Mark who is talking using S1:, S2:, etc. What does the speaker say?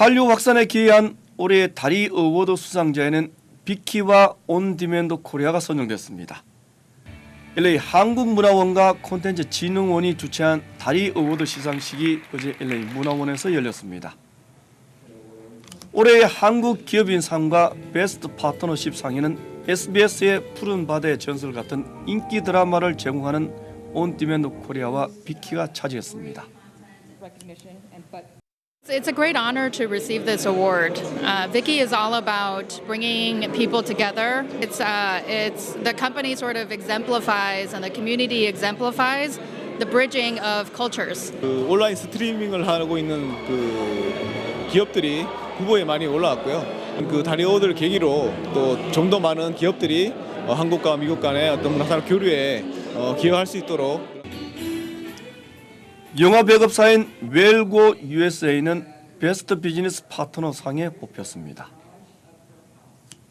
S1: 한류 확산에 기여한 올해의 다리 어워드 수상자에는 비키와 온디맨드 코리아가 선정됐습니다. LA 한국문화원과 콘텐츠 진흥원이 주최한 다리 어워드 시상식이 어제 LA 문화원에서 열렸습니다. 올해의 한국 기업인 상과 베스트 파트너십 상에는 SBS의 푸른 바다의 전설 같은 인기 드라마를 제공하는 온디맨드 코리아와 비키가 차지했습니다.
S2: recognition and but
S3: It's a great honor to receive this award. Uh, Vicky is all about bringing people together. It's uh, it's the company sort of exemplifies and the community exemplifies the bridging of cultures.
S4: 그 온라인 스트리밍을 하고 있는 그 기업들이 후보에 많이 올라왔고요. 그 다리오들 계기로 또 좀 더 많은 기업들이 어, 한국과 미국 간의 어떤 문화산업 교류에 어, 기여할 수 있도록
S1: 영화 배급사인 웰고 USA는 베스트 비즈니스 파트너 상에 뽑혔습니다.